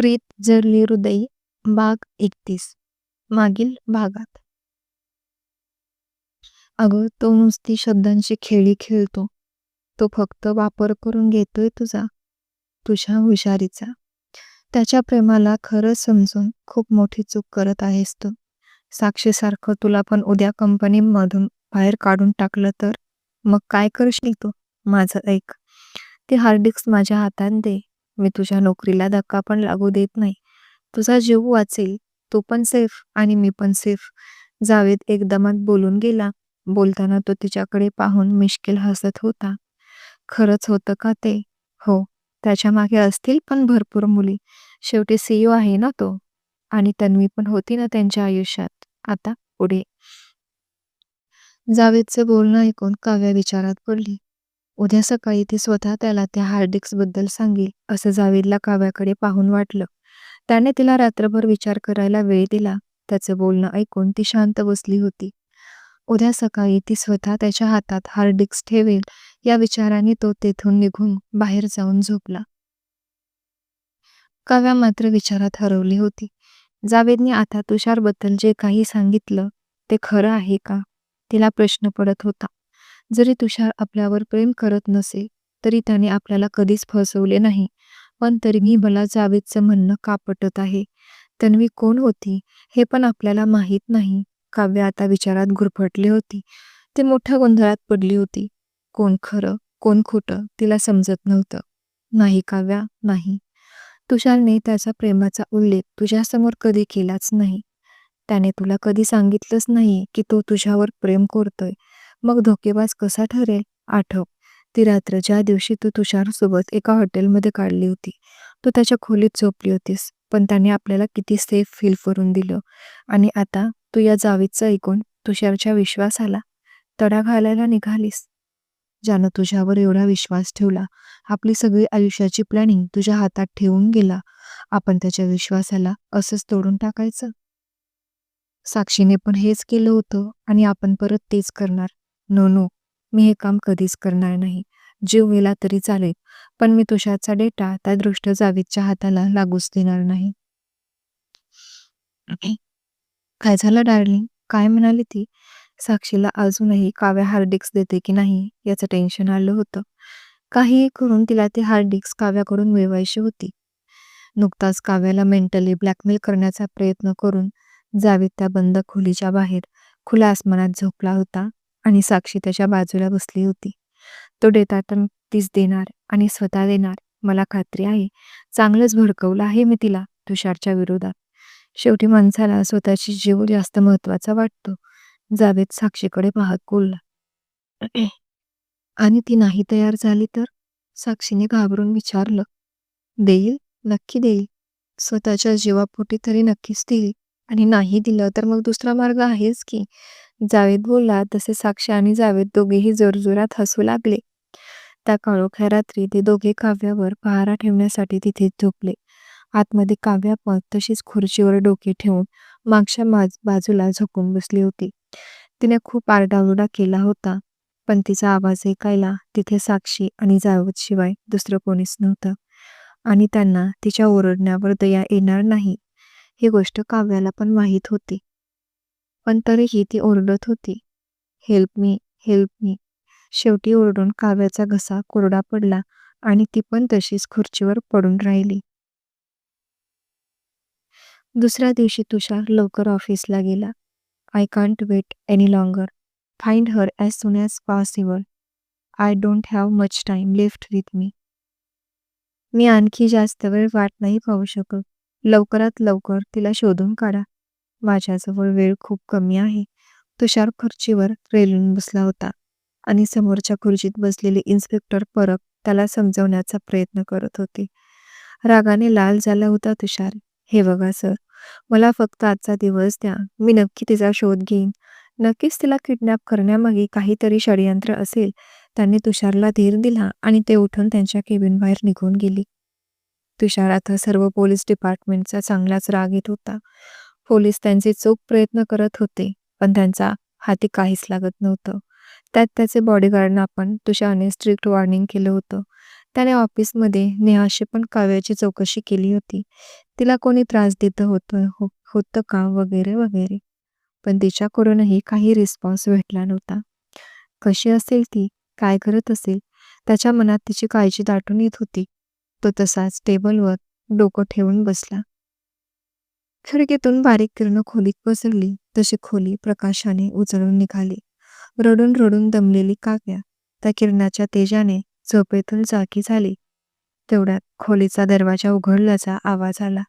प्रीत जरली हृदयी भाग एकतीस. मागील भागात. अगं तो नुसती शब्दांशी खेळी खेळतो. तो फक्त वापर करून घेतोय तुझा तुझ्या हुशारीचा. त्याच्या प्रेमाला खरं समजून खूप मोठी चूक करत आहेस तू. साक्षीसारखं तुला पण उद्या कंपनीमधून बाहेर काढून टाकलं तर? मग काय करशील तू? माझं ऐक. ते हार्ड डिस्क माझ्या हातात दे. मी तुझ्या नोकरीला धक्का पण लागू देत नाही. तुझा जीव वाचेल. तू पण सेफ आणि मी पण सेफ जावेद एकदमात बोलून गेला. बोलताना तो तिच्याकडे पाहून मिश्किल हसत होता. खरंच होतं का ते? हो. त्याच्यामागे असतील पण भरपूर मुली. शेवटी सीईओ आहे ना तो? आणि तन्वी पण होती ना त्यांच्या आयुष्यात. आता पुढे. जावेदचं बोलणं ऐकून काव्या विचारात पडली. उद्या सकाळी ती स्वतः त्याला त्या हार्डबद्दल सांगेल असं जावेदला काव्याकडे पाहून वाटलं. त्याने तिला रात्रभर विचार करायला वेळ दिला. त्याचं बोलणं ऐकून ती शांत बसली होती. उद्या सकाळी ती स्वतः त्याच्या हातात हार्ड डिस्क ठेवेल या विचाराने तो तेथून निघून बाहेर जाऊन झोपला. काव्या मात्र विचारात हरवली होती. जावेदने आता तुषारबद्दल जे काही सांगितलं ते खरं आहे का? तिला प्रश्न पडत होता. जरी तुषार आपल्यावर प्रेम करत नसेल तरी त्याने आपल्याला कधीच फसवले नाही. पण तरीही मला जावेदचं म्हणणं का पटत आहे. तन्वी कोण होती हे पण आपल्याला माहीत नाही. काव्य आता विचारात गुरफटली होती. ती मोठ्या गोंधळात पडली होती. कोण खरं कोण खोटं तिला समजत नव्हतं. नाही काव्या नाही. तुषारने त्याचा प्रेमाचा उल्लेख तुझ्यासमोर कधी केलाच नाही. त्याने तुला कधी सांगितलंच नाही की तो तुझ्यावर प्रेम करतोय. मग धोकेबाज कसा ठरेल? आठव. ती रात्र ज्या दिवशी तू तुषारसोबत एका हॉटेलमध्ये काढली होती तू त्याच्या खोलीत झोपली होतीस पण त्याने आपल्याला किती सेफ फील करून दिलं. आणि आता तू या जावेदचं ऐकून तुषारच्या विश्वासाला तडा घालायला निघालीस. ज्यानं तुझ्यावर एवढा विश्वास ठेवला आपली सगळी आयुष्याची प्लॅनिंग तुझ्या हातात ठेवून गेला आपण त्याच्या विश्वासाला असंच तोडून टाकायचं? साक्षीने पण हेच केलं होतं आणि आपण परत तेच करणार. नो नो मी हे काम कधीच करणार नाही. जीव गेला तरी चालेल पण मी तुषारचा डेटा त्या दृष्ट जावेदच्या हाताला लागूच देणार नाही. काय झालं डार्लिंग? काय म्हणाली ती? साक्षीला अजूनही काव्या हार्ड डिस्क देते की नाही याचं टेन्शन आलं होतं. काहीही करून तिला ते हार्ड डिस्क काव्याकडून मिळवायची होती. नुकताच काव्याला मेंटली ब्लॅकमेल करण्याचा प्रयत्न करून जावेद त्या बंद खोलीच्या बाहेर खुल्या आसमानात झोपला होता. आणि साक्षी त्याच्या बाजूला बसली होती. तो देता तर तीच देणार आणि स्वतः देणार मला खात्री आहे. चांगलंच भडकवलं आहे मी तिला तुषारच्या विरोधात. शेवटी माणसाला स्वतःची जीव जास्त महत्त्वाचा वाटतो. जावेद साक्षीकडे पाहत बोलला. आणि ती नाही तयार झाली तर? साक्षीने घाबरून विचारलं. देईल नक्की देईल. स्वतःच्या जीवापोटी तरी नक्कीच देईल. आणि नाही दिलं तर मग दुसरा मार्ग आहेच की? जावेद बोलला तसे साक्षी आणि जावेद दोघेही जोरजोरात हसू लागले. त्या काळोख्या रात्री ते दोघे काव्यावर पहारा ठेवण्यासाठी तिथे झोपले. आतमध्ये काव्या पण तशीच खुर्चीवर डोके ठेवून मागच्या माज बाजूला झोपून बसली होती. तिने खूप आरडाओरडा केला होता पण तिचा आवाज ऐकायला तिथे साक्षी आणि जावेद शिवाय दुसरं कोणीच नव्हतं. आणि त्यांना तिच्या ओरडण्यावर दया येणार नाही. ही गोष्ट काव्याला पण माहीत होती. पण तरीही ती ओरडत होती. हेल्प मी हेल्प मी शेवटी ओरडून काव्याचा घसा कोरडा पडला आणि ती पण तशीच खुर्चीवर पडून राहिली. दुसऱ्या दिवशी तुषार लवकर ऑफिसला गेला. I can't wait any longer find her as soon as possible I don't have much time left with me मी आणखी जास्त वेळ वाट नाही पाहू शकत. लवकरात लवकर तिला शोधून काढा. माझ्याजवळ वेळ खूप कमी आहे. तुषार खुर्चीवर रेलून बसला होता आणि समोरच्या खुर्चीत बसलेले इन्स्पेक्टर परब त्याला समजवण्याचा प्रयत्न करत होते. रागाने लाल झाला होता तुषार. हे बघा सर मला फक्त आजचा दिवस द्या. मी नक्की तिचा शोध घेईन. नक्कीच तिला किडनॅप करण्यामागे काहीतरी षडयंत्र असेल. त्यांनी तुषारला धीर दिला आणि ते उठून त्यांच्या केबिन बाहेर निघून गेली. तुषार आता सर्व पोलीस डिपार्टमेंटचा चांगलाच राग येत होता. पोलीस त्यांचे चोख प्रयत्न करत होते पण त्यांचा हाती काहीच लागत नव्हतं त्यात त्याचे बॉडीगार्डना पण तुषारने स्ट्रिक्ट वॉर्निंग केलं होतं त्याने ऑफिसमध्ये नेहाशी पण काव्याची चौकशी केली होती. तिला कोणी त्रास देत होतं हो होतं का वगैरे वगैरे. पण तिच्याकडूनही काही रिस्पॉन्स भेटला नव्हता. कशी असेल ती? काय करत असेल? त्याच्या मनात तिची काळजी दाटून येत होती. तो तसाच टेबलवर डोकं ठेवून बसला. खिडकीतून बारीक किरणं खोलीत पसरली तशी खोली प्रकाशाने उजळून निघाली. रडून रडून दमलेली काव्या त्या किरणाच्या तेजाने झोपेतून जागी झाली. तेवढ्यात खोलीचा दरवाजा उघडल्याचा आवाज आला.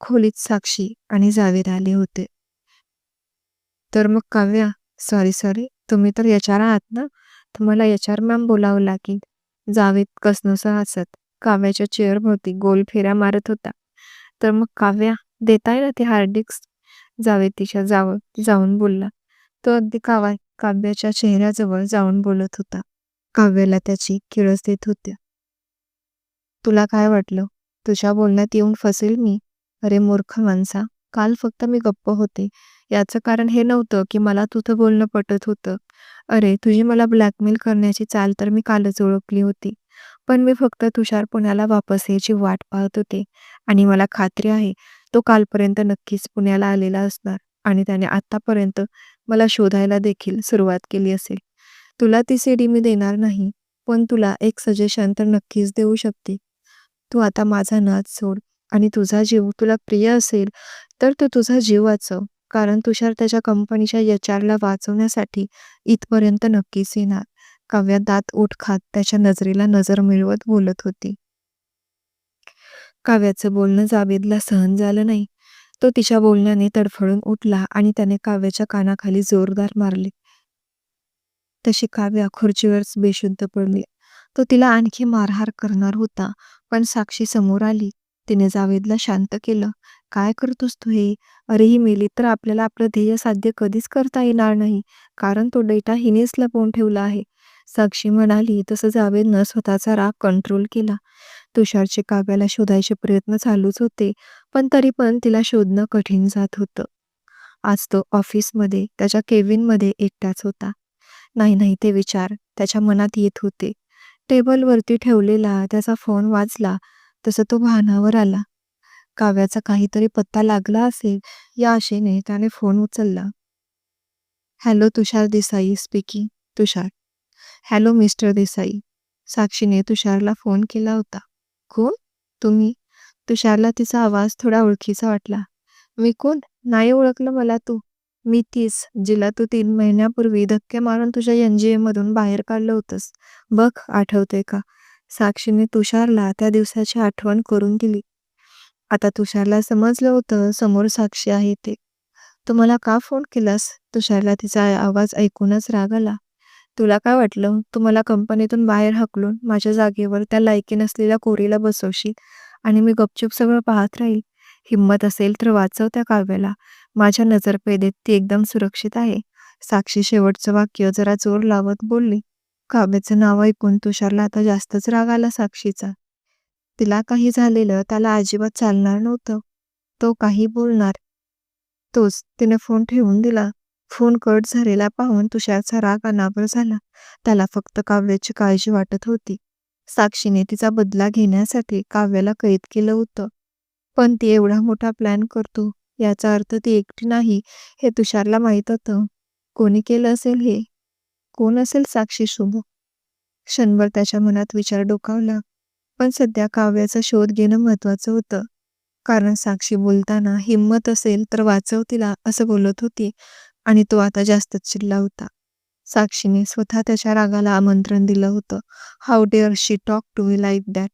खोलीत साक्षी आणि जावेद आले होते. तर मग काव्या, सॉरी सॉरी, तुम्ही तर एच-आर आहात ना? तुम्हाला एच-आर मॅम बोलावं लागेल. जावेद कसनुसा हसत काव्याच्या चेअरभोवती गोल फेऱ्या मारत होता. तर मग काव्या, देताय ना ते हार्ड डिस्क? जावेद तिच्या जावं जाऊन बोलला. तो अगदी कावा काव्याच्या चेहऱ्याजवळ जाऊन बोलत होता. काव्याला त्याची किळस देत होत्या. तुला काय वाटलं? तुझ्या बोलण्यात येऊन फसेल मी? अरे मूर्ख माणसा, काल फक्त मी गप्प होते. याचं कारण हे नव्हतं की मला तुझं बोलणं पटत होतं. अरे, तुझी मला ब्लॅकमेल करण्याची चाल तर मी कालच ओळखली होती. पण मी फक्त तुषार पुण्याला वापस यायची वाट पाहत होते आणि मला खात्री आहे तो कालपर्यंत नक्कीच पुण्याला आलेला असणार आणि त्याने आतापर्यंत मला शोधायला देखील सुरुवात केली असेल. तुला ती सीडी मी देणार नाही, पण तुला एक सजेशन तर नक्कीच देऊ शकते. तू आता माझा नाच सोड आणि तुझा जीव तुला प्रिय असेल तर तू तुझा जीव वाचव. कारण तुषार त्याच्या कंपनीच्या यचारला वाचवण्यासाठी इथपर्यंत नक्कीच येणार. काव्या दात ओठ खात त्याच्या नजरेला नजर मिळवत बोलत होती. काव्याचं बोलणं जावेदला सहन झालं नाही. तो तिच्या बोलण्याने तडफडून उठला आणि त्याने काव्याच्या कानाखाली जोरदार मारले. तशी काव्या खुर्चीवरच बेशुद्ध पडली. तो तिला आणखी मारहार करणार होता, पण साक्षी समोर आली. तिने जावेदला शांत केलं. काय करतोस तू हे? अरे ही मेली तर आपल्याला आपलं ध्येय साध्य कधीच करता येणार नाही, कारण तो डेटा हिनेच लपवून ठेवला आहे. साक्षी म्हणाली तसं जावेदनं स्वतःचा राग कंट्रोल केला. तुषारचे काव्याला शोधायचे प्रयत्न चालूच होते, पण तरी पण तिला शोधणं कठीण जात होतं. आज तो ऑफिसमध्ये त्याच्या केविनमध्ये एकटाच होता. नाही नाही ते विचार त्याच्या मनात येत होते. टेबलवरती ठेवलेला त्याचा फोन वाजला तसं तो भानावर आला. काव्याचा काहीतरी पत्ता लागला असेल या आशेने त्याने फोन उचलला. Hello Tushar Desai speaking. Tushar. Hello mister Desai. साक्षीने तुषारला फोन केला होता. कोण? तुम्ही? तुषारला तिचा आवाज थोडा ओळखीचा वाटला. मी कोण? नाही ओळखलं मला तू. मी तीच जिला तू तीन महिन्यापूर्वी धक्के मारून तुझ्या एनजीए मधून बाहेर काढलं होतंस. बघ आठवते का? साक्षीने तुषारला त्या दिवसाची आठवण करून दिली. आता तुषारला समजलं होतं समोर साक्षी आहे ते. तू मला का फोन केलास? तुषारला तिचा आवाज ऐकूनच राग आला. तुला काय वाटलं तू मला कंपनीतून बाहेर हाकलून माझ्या जागेवर त्या लायकी नसलेल्या कोरीला बसवशील आणि मी गपचूप सगळं पाहत राहील. हिंमत असेल तर वाचव त्या काव्याला. माझ्या नजरपेदेत ती एकदम सुरक्षित आहे. साक्षी शेवटचं वाक्य जरा जोर लावत बोलली. काव्याचं नाव ऐकून तुषारला आता जास्तच राग आला साक्षीचा. तिला काही झालेलं त्याला अजिबात चालणार नव्हतं. तो काही बोलणार. तोच तिने फोन ठेवून दिला. फोन कट झालेला पाहून तुषारचा राग अनावर झाला. त्याला फक्त काव्याची काळजी वाटत होती. साक्षीने तिचा बदला घेण्यासाठी काव्याला कैद केलं होतं. पण ती एवढा मोठा प्लॅन करतो याचा अर्थ ती एकटी नाही हे तुषारला माहीत होतं. कोणी केलं असेल हे? कोण असेल साक्षी शुभ? क्षणभर त्याच्या मनात विचार डोकावला. पण सध्या काव्याचा शोध घेणं महत्वाचं होतं. कारण साक्षी बोलताना हिंमत असेल तर वाचव तिला असं बोलत होती आणि तो आता जास्तच चिडला होता. साक्षीने स्वतः त्याच्या रागाला आमंत्रण दिलं होतं. How dare she talk to me like that?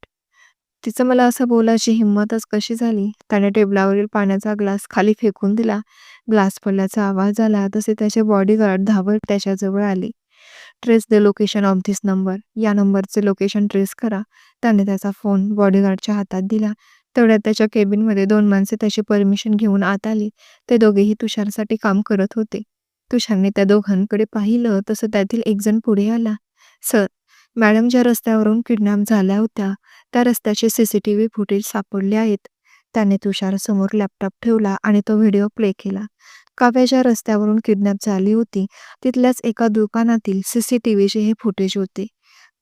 तिचं मला असं बोलायची हिंमतच कशी झाली? त्याने टेबलावरील पाण्याचा ग्लास खाली फेकून दिला. ग्लास पडल्याचा आवाज आला तसे त्याचे बॉडीगार्ड धावत त्याच्याजवळ आले. Trace the location of this number. या नंबरचे लोकेशन ट्रेस करा. त्याने त्याचा फोन बॉडीगार्डच्या हातात दिला. तेवढ्यात त्याच्या केबिनमध्ये दोन माणसे त्याची परमिशन घेऊन आत आली. ते दोघेही तुषारसाठी काम करत होते. तुषारने त्या दोघांकडे पाहिलं तसं त्यातील एकजण पुढे आला. सर, मॅडम ज्या रस्त्यावरून किडनॅप झाल्या होत्या त्या रस्त्याचे सीसीटीव्ही फुटेज सापडले आहेत. त्याने तुषारसमोर लॅपटॉप ठेवला आणि तो व्हिडिओ प्ले केला. काव्या ज्या रस्त्यावरून किडनॅप झाली होती तिथल्याच एका दुकानातील सीसीटीव्हीचे हे फुटेज होते.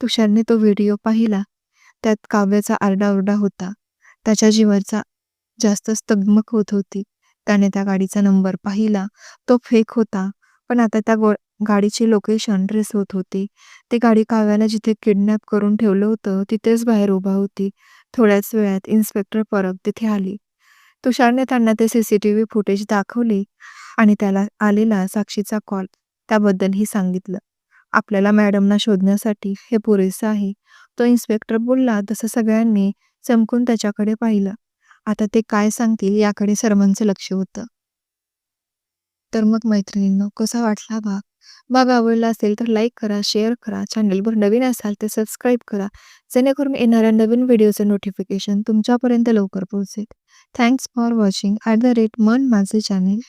तुषारने तो व्हिडिओ पाहिला. त्यात काव्याचा आरडाओरडा होता. त्याच्या जीवाचा जास्त स्तगमक होत होती. त्याने त्या गाडीचा नंबर पाहिला. तो फेक होता. पण आता त्या गो गाडीची लोकेशन ट्रेस होत होती. ती गाडी काव्याला जिथे किडनॅप करून ठेवलं होतं तिथेच बाहेर उभा होती. थोड्याच वेळात इन्स्पेक्टर परब तिथे आली. तुषारने त्यांना ते सीसीटीव्ही फुटेज दाखवले आणि त्याला आलेला साक्षीचा कॉल त्याबद्दलही सांगितलं. आपल्याला मॅडमना शोधण्यासाठी हे पुरेसं आहे. तो इन्स्पेक्टर बोलला तसं सगळ्यांनी चमकून त्याच्याकडे पाहिलं. आता ते काय सांगतील याकडे सर्वांचं लक्ष होतं. तर मग मैत्रिणींनो कसा वाटला भाग? भाग आवडला असेल तर लाईक करा, शेअर करा, चॅनलवर नवीन असाल तर सबस्क्राईब करा जेणेकरून येणाऱ्या नवीन व्हिडिओचं नोटिफिकेशन तुमच्यापर्यंत लवकर पोहोचेल. Thanks for watching at the rate मन माझे चॅनेल